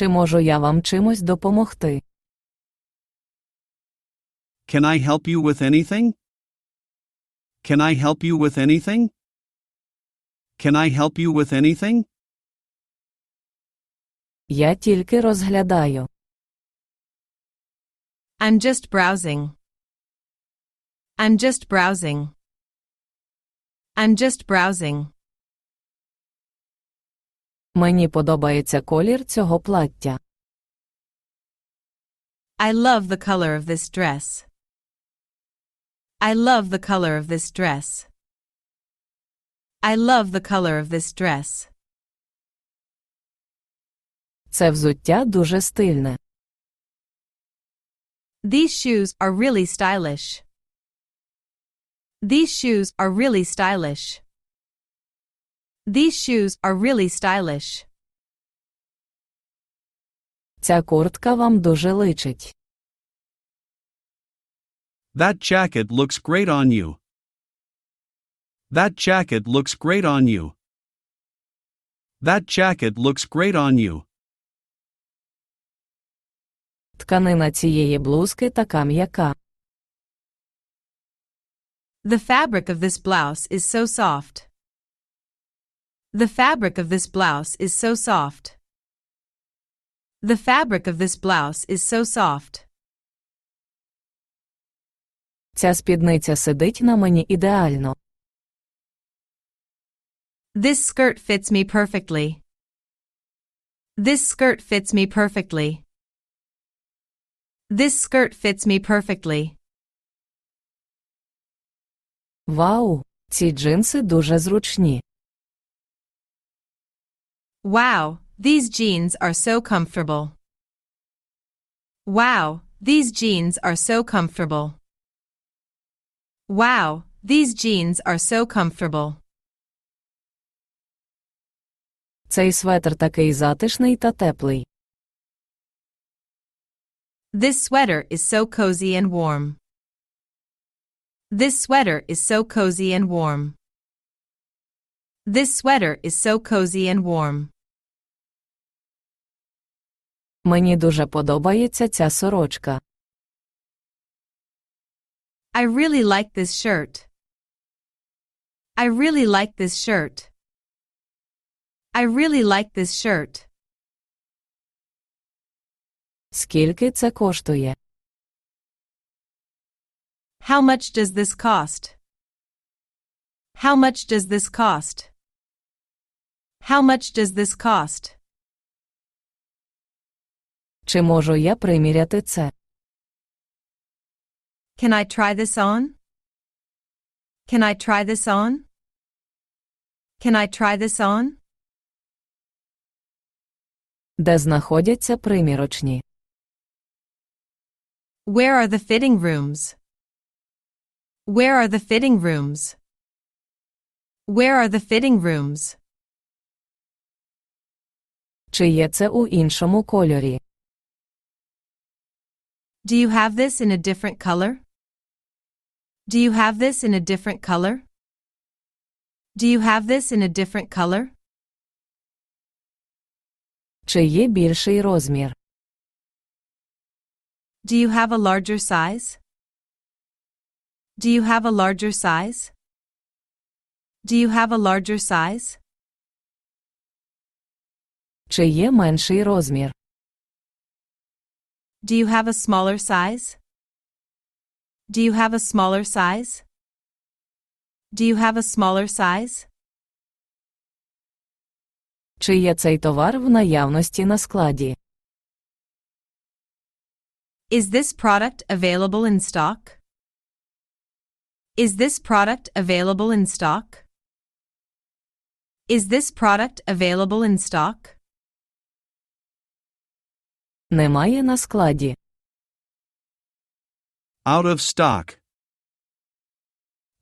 Чи можу я вам чимось допомогти? Can I help you with anything? Can I help you with anything? Can I help you with anything? Я тільки розглядаю. I'm just browsing. I'm just browsing. I'm just browsing. Мені подобається колір цього плаття. I love the color of this dress. I love the color of this dress. I love the color of this dress. Це взуття дуже стильне. These shoes are really stylish. These shoes are really stylish. These shoes are really stylish. Ця куртка вам дуже личить. That jacket looks great on you. That jacket looks great on you. That jacket looks great on you. Тканина цієї блузки така м'яка. The fabric of this blouse is so soft. The fabric of this blouse is so soft. The fabric of this blouse is so soft. Ця спідниця сидить на мені ідеально. This skirt fits me perfectly. This skirt fits me perfectly. This skirt fits me perfectly. Вау! Ці джинси дуже зручні. Wow, these jeans are so comfortable. Wow, these jeans are so comfortable. Wow, these jeans are so comfortable. Цей светр такий затишний та теплий. This sweater is so cozy and warm. This sweater is so cozy and warm. This sweater is so cozy and warm. Мені дуже подобається ця сорочка. I really like this shirt. I really like this shirt. I really like this shirt. Скільки це коштує? How much does this cost? How much does this cost? How much does this cost? Чи можу я приміряти це? Can I try this on? Can I try this on? Can I try this on? Де знаходяться примірочні? Where are the fitting rooms? Where are the fitting rooms? Where are the fitting rooms? Чи є це у іншому кольорі? Do you have this in a different color? Do you have this in a different color? Do you have this in a different color? Чи є більший розмір? Do you have a larger size? Do you have a larger size? Do you have a larger size? Чи є менший розмір? Do you have a smaller size? Do you have a smaller size? Do you have a smaller size? Чи є цей товар в наявності на складі? Is this product available in stock? Is this product available in stock? Is this product available in stock? Немає на складі. Out of stock.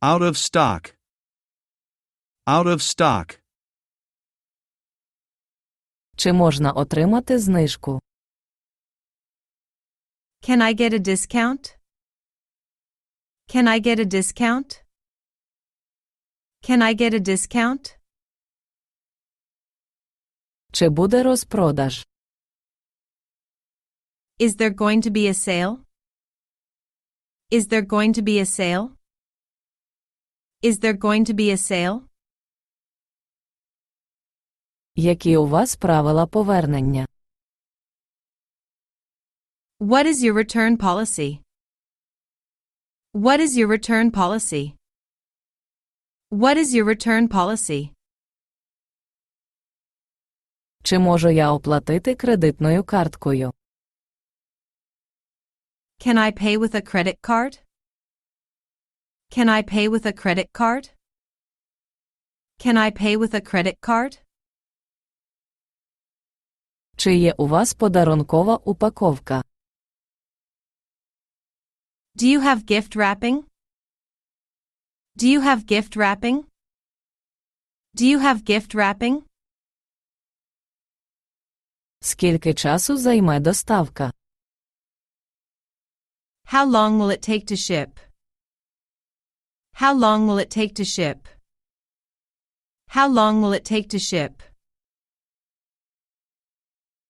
Out of stock. Out of stock. Чи можна отримати знижку? Can I get a discount? Can I get a discount? Can I get a discount? Чи буде розпродаж? Is there going to be a sale? Is there going to be a sale? Is there going to be a sale? Які у вас правила повернення? What is your return policy? What is your return policy? What is your return policy? Чи можу я оплатити кредитною карткою? Can I pay with a credit card? Can I pay with a credit card? Can I pay with a credit card? Чи є у вас подарункова упаковка? Do you have gift wrapping? Do you have gift wrapping? Do you have gift wrapping? Скільки часу займе доставка? How long will it take to ship? How long will it take to ship? How long will it take to ship?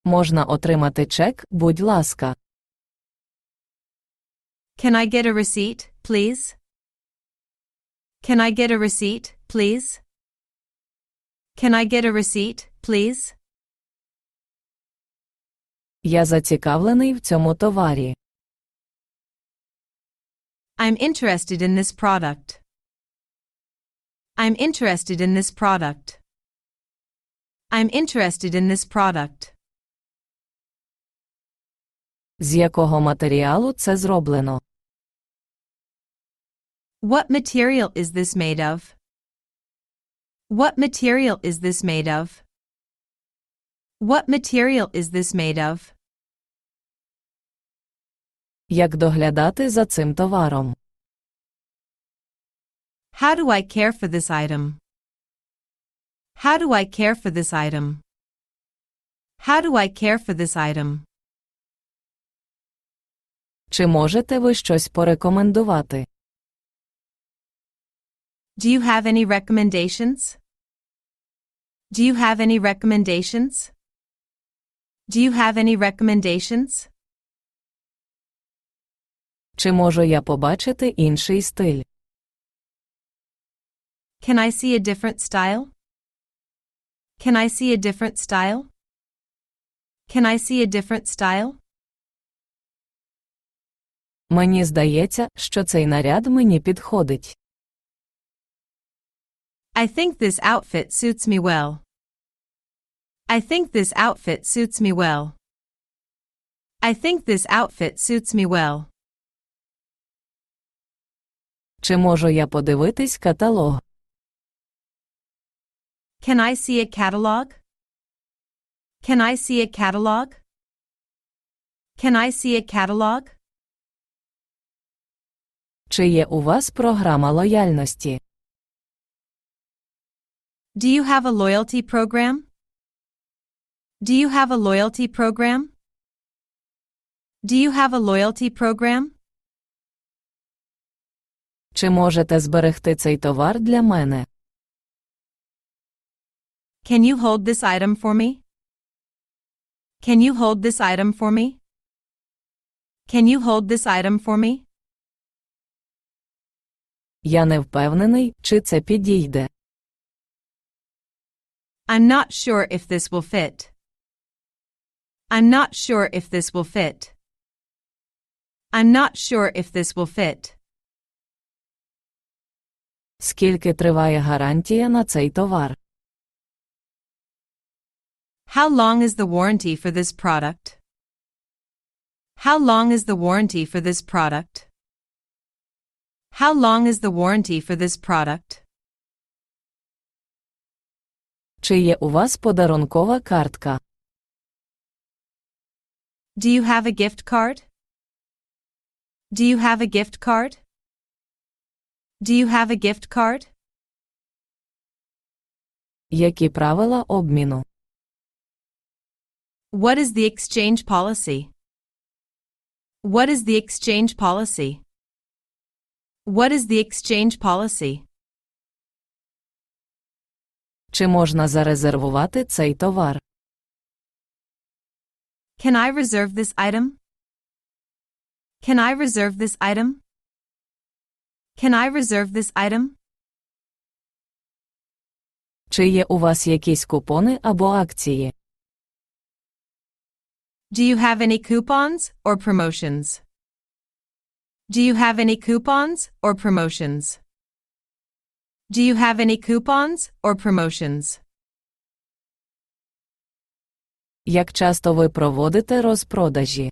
Можна отримати чек, будь ласка. Can I get a receipt, please? Can I get a receipt, please? Can I get a receipt, please? Я зацікавлений в цьому товарі. I'm interested in this product. I'm interested in this product. I'm interested in this product. З якого матеріалу це зроблено? What material is this made of? What material is this made of? What material is this made of? Як доглядати за цим товаром? How do I care for this item? How do I care for this item? How do I care for this item? Чи можете ви щось порекомендувати? Do you have any recommendations? Do you have any recommendations? Do you have any recommendations? Чи можу я побачити інший стиль? Can I see a different style? Can I see a different style? Can I see a different style? Мені здається, що цей наряд мені підходить. I think this outfit suits me well. I think this outfit suits me well. I think this outfit suits me well. Чи можу я подивитись каталог? Can I see a catalog? Can I see a catalog? Can I see a catalog? Чи є у вас програма лояльності? Do you have a loyalty program? Do you have a loyalty program? Do you have a loyalty program? Чи можете зберегти цей товар для мене? Can you hold this item for me? Can you hold this item for me? Can you hold this item for me? Я не впевнений, чи це підійде. I'm not sure if this will fit. I'm not sure if this will fit. I'm not sure if this will fit. Скільки триває гарантія на цей товар? How long is the warranty for this product? How long is the warranty for this product? How long is the warranty for this product? Чи є у вас подарункова картка? Do you have a gift card? Do you have a gift card? Do you have a gift card? Які правила обміну? What is the exchange policy? What is the exchange policy? What is the exchange policy? Чи можна зарезервувати цей товар? Can I reserve this item? Can I reserve this item? Can I reserve this item? Чи є у вас якісь купони або акції? Do you have any coupons or promotions? Do you have any coupons or promotions? Do you have any coupons or promotions? Як часто ви проводите розпродажі?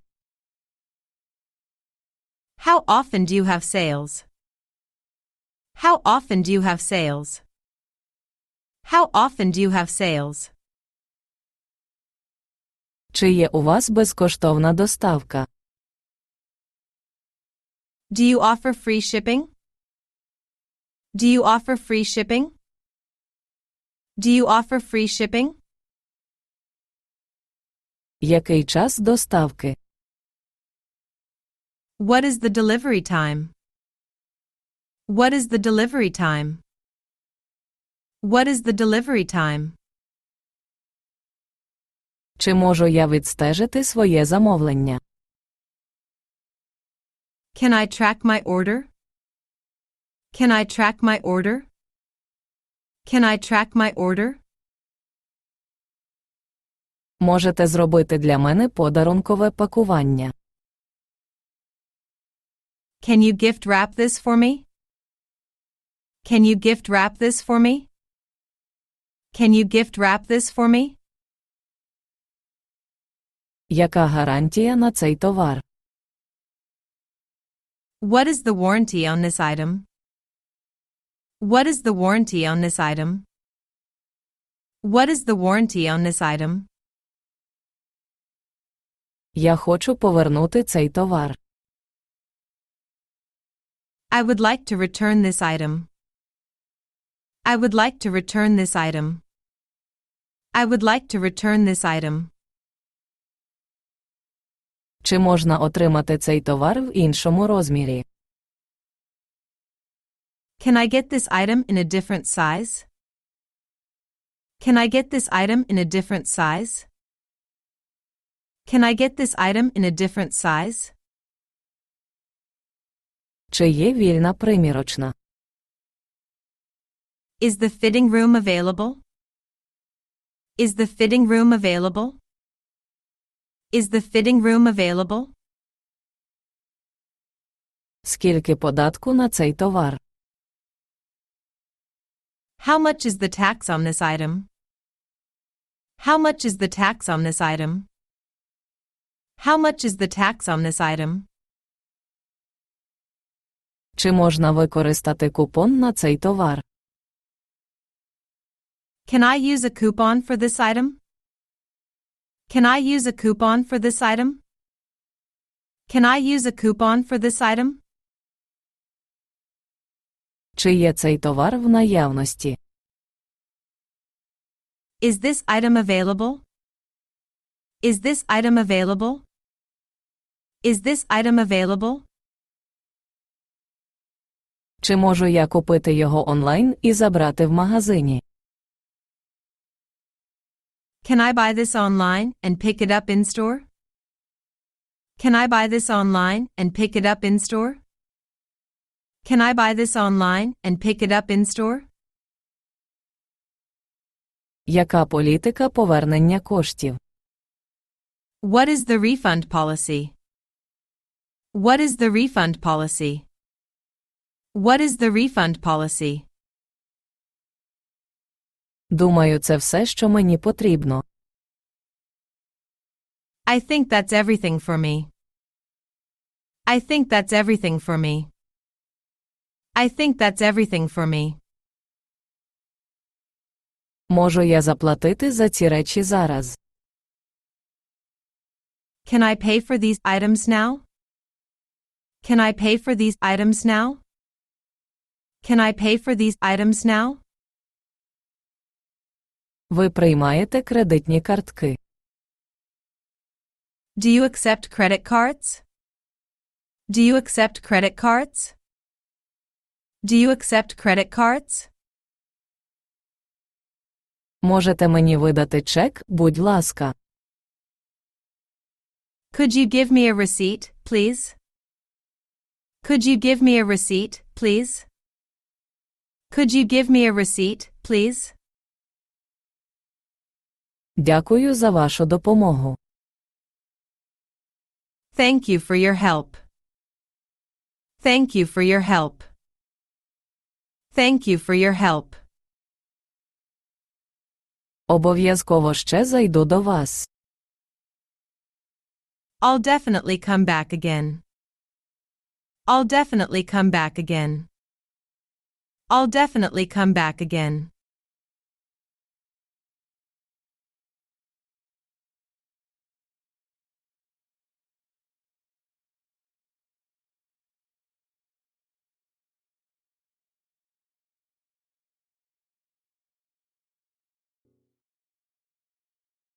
How often do you have sales? How often do you have sales? How often do you have sales? Чи є у вас безкоштовна доставка? Do you offer free shipping? Do you offer free shipping? Do you offer free shipping? Який час доставки? What is the delivery time? What is the delivery time? What is the delivery time? Чи можу я відстежити своє замовлення? Can I track my order? Can I track my order? Can I track my order? Можете зробити для мене подарункове пакування. Can you gift wrap this for me? Can you gift wrap this for me? Can you gift wrap this for me? Яка гарантія на цей товар? What is the warranty on this item? What is the warranty on this item? What is the warranty on this item? Я хочу повернути цей товар. I would like to return this item. I would like to return this item. I would like to return this item. Чи можна отримати цей товар в іншому розмірі? Can I get this item in a different size? Can I get this item in a different size? Can I get this item in a different size? Чи є вільна примірочна? Is the fitting room available? Is the fitting room available? Is the fitting room available? Скільки податку на цей товар? How much is the tax on this item? How much is the tax on this item? How much is the tax on this item? Чи можна використати купон на цей товар? Can I use a coupon for this item? Can I use a coupon for this item? Can I use a coupon for this item? Чи є цей товар в наявності? Is this item available? Is this item available? Is this item available? Чи можу я купити його онлайн і забрати в магазині? Can I buy this online and pick it up in store? Can I buy this online and pick it up in store? Can I buy this online and pick it up in store? Яка політика повернення коштів? What is the refund policy? What is the refund policy? What is the refund policy? Думаю, це все, що мені потрібно. I think that's everything for me. I think that's everything for me. I think that's everything for me. Можу я заплатити за ці речі зараз? Can I pay for these items now? Can I pay for these items now? Can I pay for these items now? Ви приймаєте кредитні картки. Do you accept credit cards? Do you accept credit cards? Do you accept credit cards? Можете мені видати чек, будь ласка. Could you give me a receipt, please? Could you give me a receipt, please? Could you give me a receipt, please? Дякую за вашу допомогу. Thank you for your help. Thank you for your help. Thank you for your help. Обов'язково ще зайду до вас. I'll definitely come back again. I'll definitely come back again. I'll definitely come back again.